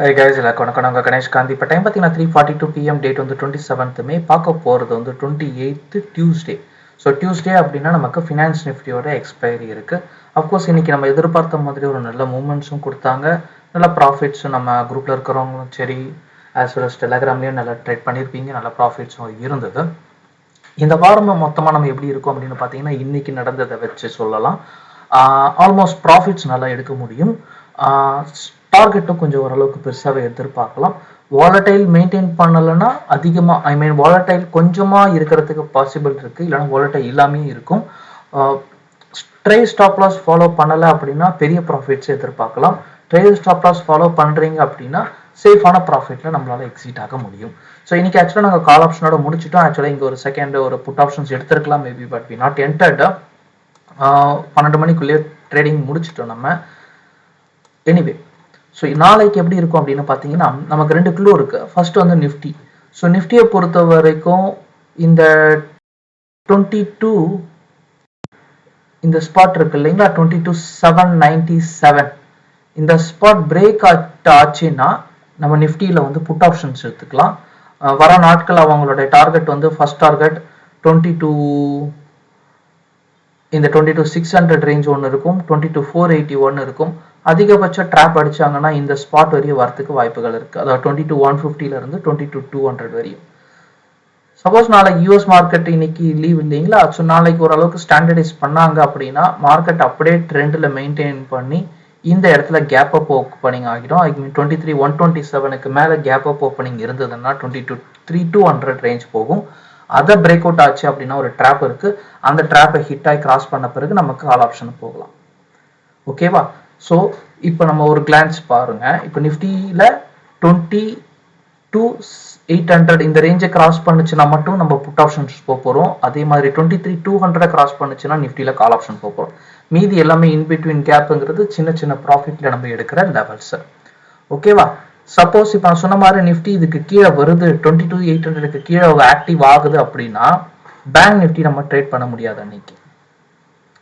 Hi guys எல்லாருக்கும் வணக்கம். நாங்கள் கணேஷ் காந்தி. இப்போ டைம் பார்த்தீங்கன்னா three forty two PM date வந்து டுவெண்ட்டி செவன்த் மே பார்க்க போகிறது வந்து twenty eighth Tuesday so Tuesday அப்படின்னா நமக்கு ஃபினான்ஸ் நிஃப்டியோட எக்ஸ்பைரி இருக்குது அஃப்கோர்ஸ் இன்றைக்கி நம்ம எதிர்பார்த்த மாதிரி ஒரு நல்ல மூமெண்ட்ஸும் கொடுத்தாங்க. நல்ல ப்ராஃபிட்ஸும் நம்ம குரூப்பில் இருக்கிறவங்களும் சரி ஆஸ் வெல் அஸ் டெலகிராம்லேயும் நல்லா ட்ரேட் பண்ணியிருப்பீங்க. நல்ல ப்ராஃபிட்ஸும் இருந்தது. இந்த வாரம் மொத்தமாக நம்ம எப்படி இருக்கும் அப்படின்னு பார்த்தீங்கன்னா இன்றைக்கி நடந்ததை வச்சு சொல்லலாம். ஆல்மோஸ்ட் ப்ராஃபிட்ஸ் நல்லா எடுக்க முடியும். டார்கெட்டும் கொஞ்சம் ஓரளவுக்கு பெருசாகவே எதிர்பார்க்கலாம். வாலடைல் மெயின்டைன் பண்ணலைன்னா அதிகமாக ஐ மீன் வாலடைல் கொஞ்சமாக இருக்கிறதுக்கு பாசிபிள் இருக்குது இல்லைன்னா வாலட்டைல் இல்லாமே இருக்கும். ட்ரை ஸ்டாப் லாஸ் ஃபாலோ பண்ணலை அப்படின்னா பெரிய ப்ராஃபிட்ஸ் எதிர்பார்க்கலாம். ட்ரை ஸ்டாப் லாஸ் ஃபாலோ பண்ணுறீங்க அப்படின்னா சேஃபான ப்ராஃபிட்டில் நம்மளால் எக்ஸிட் ஆக முடியும். ஸோ இன்னைக்கு ஆக்சுவலாக நாங்கள் கால் ஆப்ஷனோட முடிச்சிட்டோம். ஆக்சுவலாக இங்கே ஒரு செகண்ட் ஒரு புட் ஆப்ஷன்ஸ் எடுத்திருக்கலாம் maybe but we not entered பன்னெண்டு மணிக்குள்ளேயே ட்ரேடிங் முடிச்சிட்டோம் நம்ம. எனிவே ஸோ நாளைக்கு எப்படி இருக்கும் அப்படின்னு பார்த்தீங்கன்னா நமக்கு ரெண்டு க்ளூ இருக்கு. ஃபர்ஸ்ட் வந்து நிஃப்டி ஸோ நிஃப்டியை பொறுத்த வரைக்கும் இந்த டுவெண்ட்டி டூ இந்த ஸ்பாட் இருக்கு இல்லைங்களா? Twenty two seven ninety seven இந்த ஸ்பாட் பிரேக் ஆச்சுன்னா நம்ம நிஃப்டியில் வந்து புட் ஆப்ஷன்ஸ் எடுத்துக்கலாம். வர நாட்கள் அவங்களுடைய டார்கெட் வந்து ஃபர்ஸ்ட் டார்கெட் டுவெண்ட்டி டூ இந்த twenty two six hundred range ஒன்று இருக்கும். டுவெண்ட்டி டூ ஃபோர் எயிட்டி ஒன்று இருக்கும். அதிகபட்ச ட்ராப் அடிச்சாங்கன்னா இந்த ஸ்பாட் வரையும் வரத்துக்கு வாய்ப்புகள் இருக்கு. அதாவது டுவெண்ட்டி டூ ஒன் ஃபிஃப்டில இருந்து டுவெண்ட்டி டூ டூ ஹண்ட்ரட் வரையும் சப்போஸ் நாளைக்கு யூஎஸ் மார்க்கெட் இன்னைக்கு லீவ் இல்லைங்களா? ஸோ நாளைக்கு ஓரளவுக்கு ஸ்டாண்டர்டைஸ் பண்ணாங்க அப்படின்னா மார்க்கெட் அப்படியே ட்ரெண்டில் மெயின்டைன் பண்ணி இந்த இடத்துல கேப் அப் ஓப்பனிங் ஆகிடும். I mean twenty three one twenty செவனுக்கு மேலே கேப் அப் ஓப்பனிங் இருந்ததுன்னா twenty two three two hundred range போகும். அதை பிரேக் அவுட் ஆச்சு அப்படின்னா ஒரு ட்ராப் இருக்கு. அந்த ட்ராப்பை ஹிட் ஆகி கிராஸ் பண்ண பிறகு நமக்கு ஆல் ஆப்ஷன் போகலாம். ஓகேவா ஸோ இப்போ நம்ம ஒரு கிளான்ஸ் பாருங்க. இப்போ நிஃப்டியில் டுவெண்ட்டி டூ எயிட் ஹண்ட்ரட் இந்த ரேஞ்சை கிராஸ் பண்ணுச்சுன்னா மட்டும் நம்ம புட் ஆப்ஷன்ஸ் போக போகிறோம் அதே மாதிரி twenty three two hundred cross பண்ணுச்சுன்னா நிஃப்டியில் கால் ஆப்ஷன் போக போகிறோம் மீதி எல்லாமே இன் பிட்வீன் கேப்புங்கிறது சின்ன சின்ன ப்ராஃபிட்டில் நம்ம எடுக்கிற லெவல்ஸ் ஓகேவா சப்போஸ் இப்போ நான் சொன்ன மாதிரி நிஃப்டி இதுக்கு கீழே வருது டுவெண்ட்டி டூ எயிட் ஹண்ட்ரடுக்கு கீழே ஆக்டிவ் ஆகுது அப்படின்னா பேங்க் நிஃப்டி நம்ம ட்ரேட் பண்ண முடியாது அன்னைக்கு.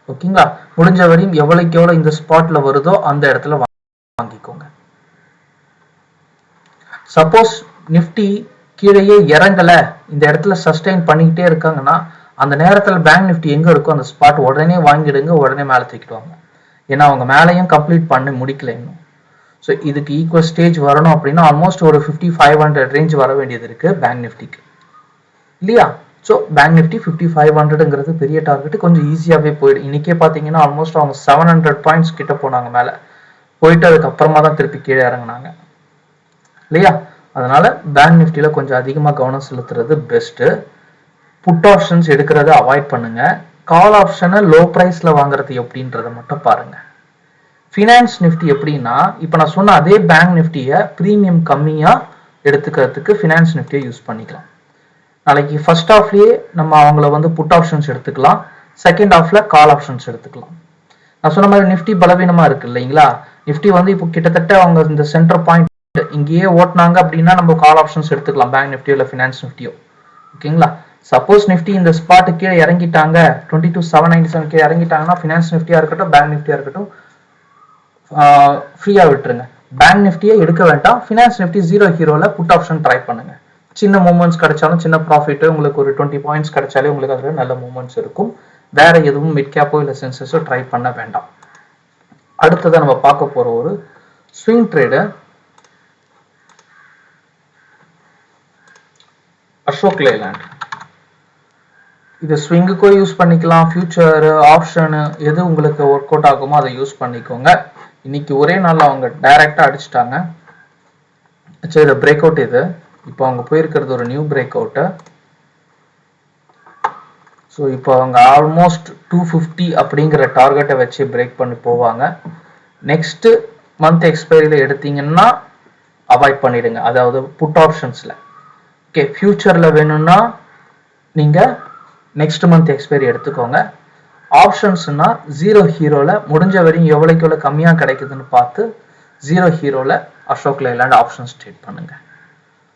ஓகேங்களா முடிஞ்ச வரையும் எவ்வளோக்கு எவ்வளோ இந்த ஸ்பாட்ல வருதோ அந்த இடத்துல வாங்கிக்கோங்க. சப்போஸ் நிஃப்டி கீழேயே இறங்கல இந்த இடத்துல சஸ்டெயின் பண்ணிக்கிட்டே இருக்காங்கன்னா அந்த நேரத்தில் பேங்க் நிஃப்டி எங்க இருக்கோ அந்த ஸ்பாட் உடனே வாங்கிடுங்க உடனே மேலே தூக்கிடுவாங்க ஏன்னா அவங்க மேலேயும் கம்ப்ளீட் பண்ணி முடிக்கல இன்னும். ஸோ இதுக்கு ஈக்குவல் ஸ்டேஜ் வரணும் அப்படின்னா ஆல்மோஸ்ட் ஒரு ஃபிஃப்டி ஃபைவ் ஹண்ட்ரட் ரேஞ்ச் வர வேண்டியது இருக்கு பேங்க் நிஃப்டிக்கு இல்லையா? So bank Nifty fifty five ஹண்ட்ரடுங்கிறது பெரிய டார்கெட் கொஞ்சம் ஈஸியாகவே போயிடும் இன்னைக்கே பார்த்தீங்கன்னா ஆல்மோஸ்ட் அவங்க செவன் ஹண்ட்ரட் பாயிண்ட்ஸ் கிட்ட போனாங்க மேலே. போயிட்டு அதுக்கப்புறமா தான் திருப்பி கீழே இறங்குனாங்க. இல்லையா? அதனால பேங்க் நிஃப்டியில் கொஞ்சம் அதிகமாக கவனம் செலுத்துறது பெஸ்ட்டு புட் ஆப்ஷன்ஸ் எடுக்கிறத அவாய்ட் பண்ணுங்க. கால் ஆப்ஷனை லோ ப்ரைஸில் வாங்குறது எப்படின்றத மட்டும் பாருங்க. ஃபினான்ஸ் நிஃப்டி எப்படின்னா இப்போ நான் சொன்ன அதே பேங்க் நிஃப்டியை ப்ரீமியம் கம்மியாக எடுத்துக்கிறதுக்கு ஃபினான்ஸ் நிஃப்டியை யூஸ் பண்ணிக்கலாம். நாளைக்கு ஃபர்ஸ்ட் ஆஃப்லேயே நம்ம அவங்கள வந்து புட் ஆப்ஷன்ஸ் எடுத்துக்கலாம். செகண்ட் ஆஃப்ல கால் ஆப்ஷன்ஸ் எடுத்துக்கலாம். நான் சொன்ன மாதிரி நிஃப்டி பலவீனமா இருக்கு இல்லைங்களா? நிஃப்டி வந்து இப்போ கிட்டத்தட்ட அவங்க இந்த சென்டர் பாயிண்ட் இங்கேயே ஓட்டினாங்க அப்படின்னா நம்ம கால் ஆப்ஷன்ஸ் எடுத்துக்கலாம். பேங்க் நிஃப்டியோ இல்லை ஃபினான்ஸ் நிஃப்டியோ ஓகேங்களா? சப்போஸ் நிஃப்டி இந்த ஸ்பாட்டு கீழே இறங்கிட்டாங்க twenty two seven ninety seven கீழே இறங்கிட்டாங்கன்னா ஃபினான்ஸ் நிஃப்டியாக இருக்கட்டும் பேங்க் நிஃப்டியாக இருக்கட்டும் ஃப்ரீயாக விட்டுருங்க. பேங்க் நிஃப்டியே எடுக்க வேண்டாம். ஃபினான்ஸ் நிஃப்டி ஜீரோ ஹீரோவில் புட் ஆப்ஷன் ட்ரை பண்ணுங்க. சின்ன மூமெண்ட்ஸ் கிடைச்சாலும் சின்ன ப்ராஃபிட் உங்களுக்கு ஒரு டுவெண்ட்டி பாயிண்ட்ஸ் கிடைச்சாலே உங்களுக்கு அதில் நல்ல மூமெண்ட்ஸ் இருக்கும். வேற எதுவும் மிட் கேப்போ இல்லை சென்சஸோ ட்ரை பண்ண வேண்டாம். அடுத்ததை நம்ம பார்க்க போற ஒரு ஸ்விங் ட்ரேடு அசோக் லேலேண்ட். இது ஸ்விங்குக்கும் யூஸ் பண்ணிக்கலாம். ஃபியூச்சர் ஆப்ஷனு எது உங்களுக்கு ஒர்க் அவுட் ஆகுமோ அதை யூஸ் பண்ணிக்கோங்க. இன்னைக்கு ஒரே நாளில் அவங்க டைரெக்டாக அடிச்சிட்டாங்க. சரி பிரேக் அவுட் இது. இப்போ அவங்க போயிருக்கிறது ஒரு நியூ பிரேக் அவுட்டு ஸோ இப்போ அவங்க ஆல்மோஸ்ட் டூ ஃபிஃப்டி அப்படிங்கிற டார்கெட்டை வச்சு பிரேக் பண்ணி போவாங்க. நெக்ஸ்ட்டு மந்த் எக்ஸ்பைரியில் எடுத்தீங்கன்னா அவாய்ட் பண்ணிடுங்க. அதாவது புட் ஆப்ஷன்ஸில் ஓகே ஃப்யூச்சரில் வேணும்னா நீங்கள் நெக்ஸ்ட் மந்த் எக்ஸ்பைரி எடுத்துக்கோங்க. ஆப்ஷன்ஸ்னா ஜீரோ ஹீரோவில் முடிஞ்ச வரையும் எவ்வளோக்கு எவ்வளோ கம்மியாக கிடைக்குதுன்னு பார்த்து ஜீரோ ஹீரோவில் அசோக் லேலாண்ட் ஆப்ஷன்ஸ் ட்ரேட் பண்ணுங்கள்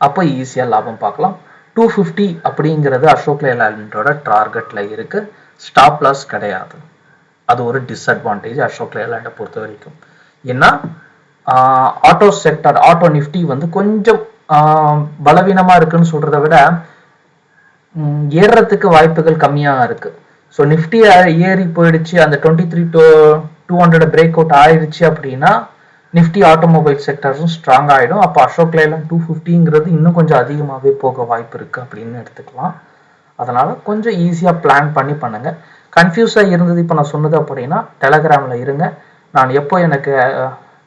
அப்போ ஈஸியாக லாபம் பார்க்கலாம். டூ ஃபிஃப்டி அப்படிங்கிறது அசோக் லேலாண்டோட டார்கெட்டில் இருக்குது ஸ்டாப் லாஸ் கிடையாது. அது ஒரு டிஸ்அட்வான்டேஜ் அசோக் லேலாண்டை பொறுத்த வரைக்கும். ஏன்னா ஆட்டோ செக்டர் ஆட்டோ நிஃப்டி வந்து கொஞ்சம் பலவீனமாக இருக்குதுன்னு இருக்குன்னு விட ஏறுறதுக்கு வாய்ப்புகள் கம்மியாக இருக்குது ஸோ நிஃப்டி ஏறி போயிடுச்சு. அந்த twenty three two two hundred break out ஆயிடுச்சு அப்படின்னா நிஃப்டி ஆட்டோமொபைல் செக்டர்ஸும் ஸ்ட்ராங் ஆகிடும் அப்போ அசோக் லேலம் டூ ஃபிஃப்டிங்கிறது இன்னும் கொஞ்சம் அதிகமாகவே போக வாய்ப்பு இருக்குது அப்படின்னு எடுத்துக்கலாம். அதனால் கொஞ்சம் ஈஸியாக பிளான் பண்ணி பண்ணுங்கள் கன்ஃபியூஸாக இருந்தது இப்போ நான் சொன்னது அப்படின்னா டெலகிராமில் இருங்க. நான் எப்போ எனக்கு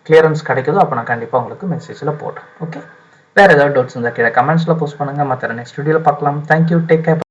கிளியரன்ஸ் கிடைக்குதோ அப்போ நான் கண்டிப்பாக உங்களுக்கு மெசேஜில் போடுறேன். ஓகே வேறு ஏதாவது டவுட்ஸ் இருந்தால் கீழே கமெண்ட்ஸில் போஸ்ட் பண்ணுங்கள் மற்ற நெக்ஸ்ட் வீடியோவில் பார்க்கலாம். Thank you take care